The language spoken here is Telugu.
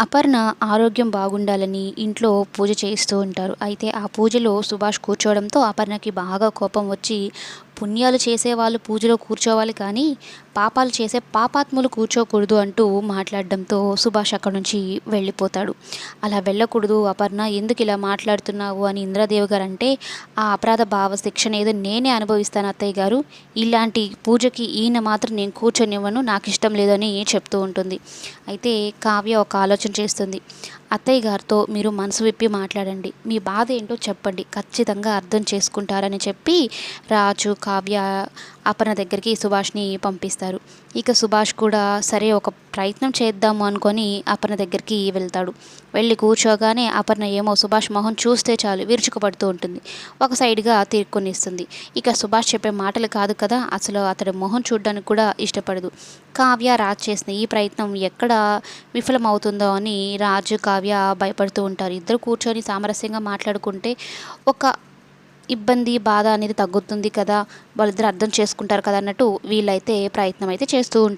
అపర్ణ ఆరోగ్యం బాగుండాలని ఇంట్లో పూజ చేయిస్తూ ఉంటారు. అయితే ఆ పూజలో సుభాష్ కూర్చోవడంతో అపర్ణకి బాగా కోపం వచ్చి పుణ్యాలు చేసేవాళ్ళు పూజలో కూర్చోవాలి కానీ పాపాలు చేసే పాపాత్ములు కూర్చోకూడదు అంటూ మాట్లాడడంతో సుభాష్ అక్కడి నుంచి వెళ్ళిపోతాడు. అలా వెళ్ళకూడదు అపర్ణ ఎందుకు ఇలా మాట్లాడుతున్నావు అని ఇంద్రదేవి గారు అంటే ఆ అపరాధ భావ శిక్షణ ఏదో నేనే అనుభవిస్తాను అత్తయ్య గారు. ఇలాంటి పూజకి ఈయన మాత్రం నేను కూర్చొనివ్వను నాకు ఇష్టం లేదని చెప్తూ ఉంటుంది. అయితే కావ్య ఒక ఆలోచన చేస్తుంది. అత్తయ్య గారితో మీరు మనసు విప్పి మాట్లాడండి. మీ బాధ ఏంటో చెప్పండి. ఖచ్చితంగా అర్థం చేసుకుంటారని చెప్పి రాజు కావ్య అపర్ణ దగ్గరికి సుభాష్ని పంపిస్తారు. ఇక సుభాష్ కూడా సరే ఒక ప్రయత్నం చేద్దాము అనుకొని అపర్ణ దగ్గరికి వెళ్తాడు. వెళ్ళి కూర్చోగానే అపర్ణ ఏమో సుభాష్ మొహం చూస్తే చాలు విరుచుకుపడుతూ ఉంటుంది. ఒక సైడ్గా తీర్కొనిస్తుంది. ఇక సుభాష్ చెప్పే మాటలు కాదు కదా అసలు అతడి మొహం చూడడానికి కూడా ఇష్టపడదు. కావ్య రాజ్ చేసిన ఈ ప్రయత్నం ఎక్కడ విఫలమవుతుందో అని రాజు కావ్య భయపడుతూ ఉంటారు. ఇద్దరు కూర్చొని సామరస్యంగా మాట్లాడుకుంటే ఒక ఇబ్బంది బాధ అనేది తగ్గుతుంది కదా. వాళ్ళిద్దరు అర్థం చేసుకుంటారు కదా అన్నట్టు వీళ్ళైతే ప్రయత్నం అయితే చేస్తూ ఉంటారు.